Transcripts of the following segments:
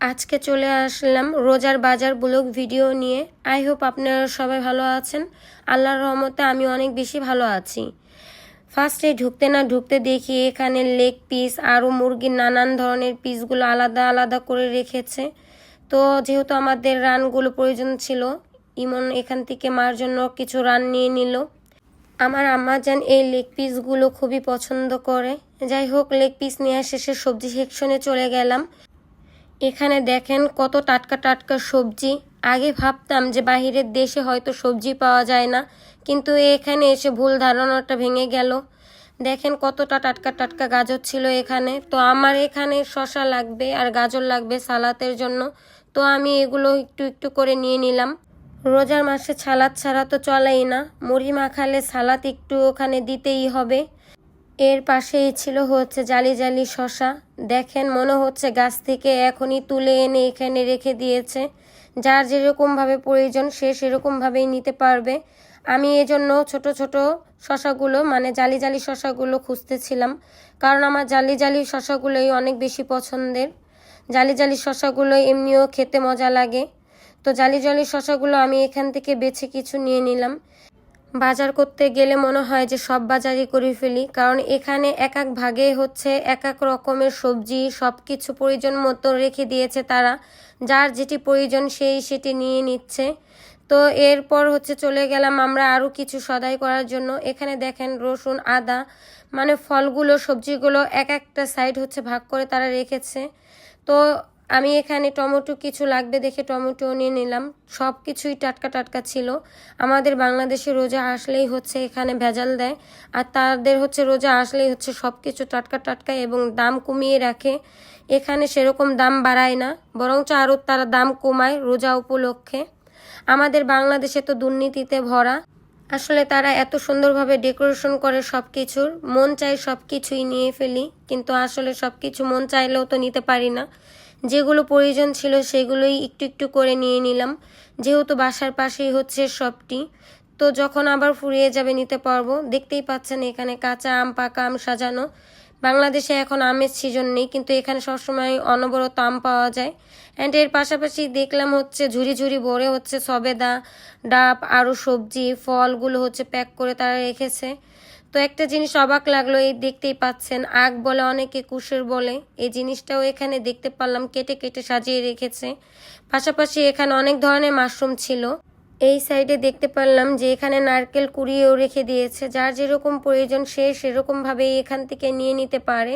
আজকে চলে আসলাম রোজার বাজার ব্লগ ভিডিও নিয়ে। আই হোপ আপনারা সবাই ভালো আছেন। আল্লাহর রহমতে আমি অনেক বেশি ভালো আছি। ফার্স্টে ঢুকতে না ঢুকতে দেখি এখানে লেগ পিস আরও মুরগির নানান ধরনের পিসগুলো আলাদা আলাদা করে রেখেছে। তো যেহেতু আমাদের রানগুলো প্রয়োজন ছিল, ইমন এখান থেকে মার জন্য কিছু রান নিয়ে নিল। আমার আম্মাজান এই লেগ পিসগুলো খুবই পছন্দ করে। যাই হোক লেগ পিস নেওয়া শেষে সবজি সেকশনে চলে গেলাম। এখানে দেখেন কত টাটকা টাটকা সবজি। আগে ভাবতাম যে বাহিরের দেশে হয়তো সবজি পাওয়া যায় না, কিন্তু এখানে এসে ভুল ধারণাটা ভেঙে গেল। দেখেন কতটা টাটকা টাটকা গাজর ছিল এখানে। তো আমার এখানে শশা লাগবে আর গাজর লাগবে সালাতের জন্য। তো আমি এগুলো একটু একটু করে নিয়ে নিলাম। রোজার মাসে সালাদ ছাড়া তো চলেই না। মুড়ি মাখালে সালাদ একটু ওখানে দিতেই হবে। এর পাশেই ছিল হচ্ছে জালি জালি শশা। দেখেন, মনে হচ্ছে গাছ থেকে এখনই তুলে এনে এখানে রেখে দিয়েছে। যার যেরকমভাবে প্রয়োজন, সে সেরকমভাবেই নিতে পারবে। আমি এজন্য ছোট ছোট শশাগুলো মানে জালি জালি শশাগুলো খুঁজতেছিলাম। কারণ আমার জালি জালি শশাগুলোই অনেক বেশি পছন্দের। জালি জালি শশাগুলো এমনিও খেতে মজা লাগে। তো জালি জালি শশাগুলো আমি এখান থেকে বেছে কিছু নিয়ে নিলাম। বাজার করতে গেলে মনে হয় যে সব বাজারই করে ফেলি, কারণ এখানে এক এক ভাগে হচ্ছে এক এক রকমের সবজি সব কিছু প্রয়োজন মতো রেখে দিয়েছে তারা। যার যেটি প্রয়োজন সেই সেটি নিয়ে নিচ্ছে। তো এরপর হচ্ছে চলে গেলাম আমরা আরও কিছু সদাই করার জন্য। এখানে দেখেন রসুন, আদা মানে ফলগুলো, সবজিগুলো এক একটা সাইড হচ্ছে ভাগ করে তারা রেখেছে। তো আমি এখানে টমেটো কিছু লাগবে দেখে টমেটো নিয়ে নিলাম। সব কিছুই টাটকা টাটকা ছিল। আমাদের বাংলাদেশে রোজা আসলেই হচ্ছে এখানে ভেজাল দেয়। আর তাদের হচ্ছে রোজা আসলেই হচ্ছে সব কিছু টাটকা টাটকা এবং দাম কমিয়ে রাখে। এখানে সেরকম দাম বাড়ায় না, বরঞ্চ আরও তারা দাম কমায় রোজা উপলক্ষে। আমাদের বাংলাদেশে তো দুর্নীতিতে ভরা। আসলে তারা এত সুন্দরভাবে ডেকোরেশন করে সব কিছুর মন চাই সব কিছুই নিয়ে ফেলি, কিন্তু আসলে সব কিছু মন চাইলেও তো নিতে পারি না। যেগুলো প্রয়োজন ছিল সেগুলোই একটু একটু করে নিয়ে নিলাম। যেহেতু বাসার পাশেই হচ্ছে সবটি, তো যখন আবার ফুরিয়ে যাবে নিতে পারব। দেখতেই পাচ্ছেন এখানে কাঁচা আম, পাকা আম সাজানো। বাংলাদেশে এখন আমের সিজন নেই, কিন্তু এখানে সবসময় অনবরত আম পাওয়া যায়। অ্যান্ড এর পাশাপাশি দেখলাম হচ্ছে ঝুড়ি ঝুড়ি ভরে হচ্ছে সবেদা, ডাব, আরও সবজি, ফলগুলো হচ্ছে প্যাক করে তারা রেখেছে। তো একটা জিনিস অবাক লাগল, এই দেখতেই পাচ্ছেন, আগ বলে অনেকে কুশের বলে। এই জিনিসটাও এখানে দেখতে পারলাম, কেটে কেটে সাজিয়ে রেখেছে। পাশাপাশি এখানে অনেক ধরনের মাশরুম ছিল। এই সাইডে দেখতে পারলাম যে এখানে নারকেল কুড়িয়েও রেখে দিয়েছে। যার যেরকম প্রয়োজন সে সেরকমভাবেই এখান থেকে নিয়ে নিতে পারে।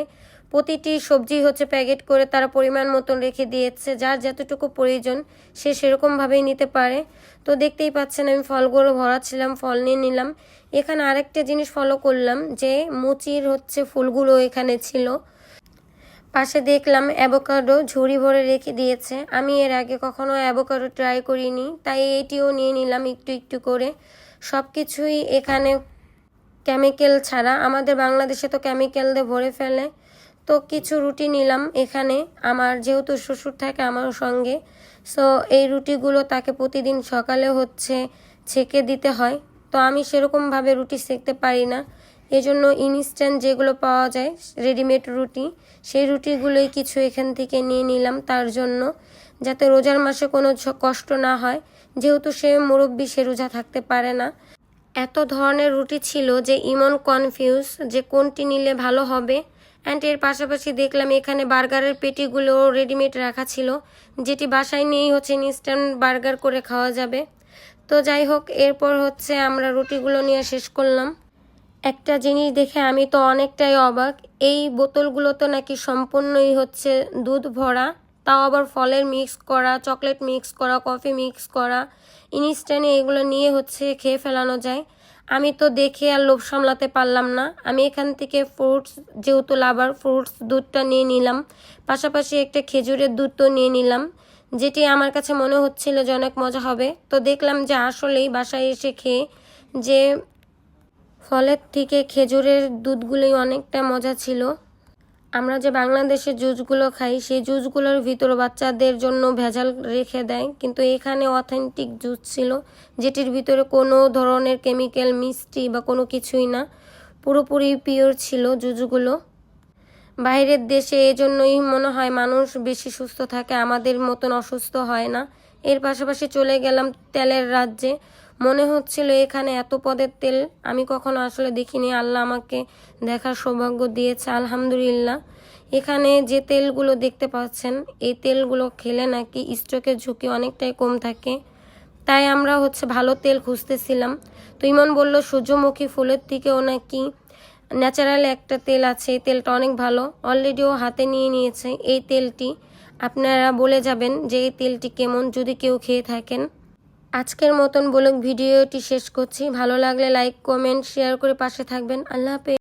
প্রতিটি সবজি হচ্ছে প্যাকেট করে তারা পরিমাণ মতন রেখে দিয়েছে। যার যতটুকু প্রয়োজন সে সেরকমভাবেই নিতে পারে। তো দেখতেই পাচ্ছেন, আমি ফলগুলো ভরাচ্ছিলাম ফল নিয়ে নিলাম। এখানে আরেকটা জিনিস ফলো করলাম যে মুচির হচ্ছে ফুলগুলো এখানে ছিল। পাশে দেখলাম অ্যাভোকাডো ঝুড়ি ভরে রেখে দিয়েছে। আমি এর আগে কখনো অ্যাভোকাডো ট্রাই করিনি, তাই এটিও নিয়ে নিলাম একটু একটু করে। সব কিছুই এখানে কেমিক্যাল ছাড়া। আমাদের বাংলাদেশে তো কেমিক্যাল দিয়ে ভরে ফেলে। তো কিছু রুটি নিলাম এখানে। আমার যেহেতু শ্বশুর থাকে আমার সঙ্গে সো এই রুটিগুলো তাকে প্রতিদিন সকালে হচ্ছে ছেঁকে দিতে হয়। তো আমি সেরকমভাবে রুটি সেঁকতে পারি না। এজন্য ইনস্ট্যান্ট যেগুলো পাওয়া যায় রেডিমেড রুটি, সেই রুটিগুলোই কিছু এখান থেকে নিয়ে নিলাম তার জন্য, যাতে রোজার মাসে কোনো কষ্ট না হয়। যেহেতু সে মুরব্বী, সে রোজা থাকতে পারে না। এত ধরনের রুটি ছিল যে ইমন কনফিউজ যে কোনটি নিলে ভালো হবে। অ্যান্ড এর পাশাপাশি দেখলাম এখানে বার্গারের পেটিগুলো রেডিমেড রাখা ছিল, যেটি বাসায় নিয়েই হচ্ছে ইনস্ট্যান্ট বার্গার করে খাওয়া যাবে। তো যাই হোক, এরপর হচ্ছে আমরা রুটিগুলো নিয়ে শেষ করলাম। একটা জিনিস দেখে আমি তো অনেকটাই অবাক, এই বোতলগুলো তো নাকি সম্পূর্ণই হচ্ছে দুধ ভরা, তাও আবার ফলের মিক্স করা চকলেট মিক্স করা কফি মিক্স করা ইনস্ট্যান্টে এগুলো নিয়ে হচ্ছে খেয়ে ফেলানো যায়। আমি তো দেখে আর লোভ সামলাতে পারলাম না। আমি এখান থেকে ফ্রুটস যেহেতু লাভার ফ্রুটস দুধটা নিয়ে নিলাম। পাশাপাশি একটা খেজুরের দুধ তো নিয়ে নিলাম, যেটি আমার কাছে মনে হচ্ছিল যে অনেক মজা হবে। তো দেখলাম যে আসলেই বাসায় এসে খেয়ে যে ফলের থেকে খেজুরের দুধগুলোই অনেকটা মজা ছিল। আমরা যে বাংলাদেশে জুসগুলো খাই, সেই জুসগুলোর ভিতর বাচ্চাদের জন্য ভেজাল রেখে দেয়। কিন্তু এখানে অথেন্টিক জুস ছিল, যেটির ভিতরে কোনো ধরনের কেমিক্যাল মিষ্টি বা কোনো কিছুই না। পুরোপুরি পিওর ছিল জুসগুলো। বাইরের দেশে এজন্যই মনে হয় মানুষ বেশি সুস্থ থাকে, আমাদের মতন অসুস্থ হয় না। এর পাশাপাশি চলে গেলাম তেলের রাজ্যে। মনে হচ্ছিল এখানে এত পদের তেল আমি কখনো আসলে দেখিনি। আল্লাহ আমাকে দেখার সৌভাগ্য দিয়েছে, আলহামদুলিল্লাহ। এখানে যে তেলগুলো দেখতে পাচ্ছেন, এই তেলগুলো খেলে নাকি স্ট্রোকের ঝুঁকি অনেকটাই কম থাকে। তাই আমরা হচ্ছে ভালো তেল খুঁজতেছিলাম। তো ইমন বলল, সূর্যমুখী ফুলের থেকেও নাকি ন্যাচারাল একটা তেল আছে, এই তেলটা অনেক ভালো। অলরেডি ও হাতে নিয়ে নিয়েছে এই তেলটি। আপনারা বলে যাবেন যে এই তেলটি কেমন যদি কেউ খেয়ে থাকেন। আজকের মতন বলুক ভিডিওটি শেষ করছি। ভালো লাগলে লাইক কমেন্ট শেয়ার করে পাশে থাকবেন। আল্লাহ হাফেজ।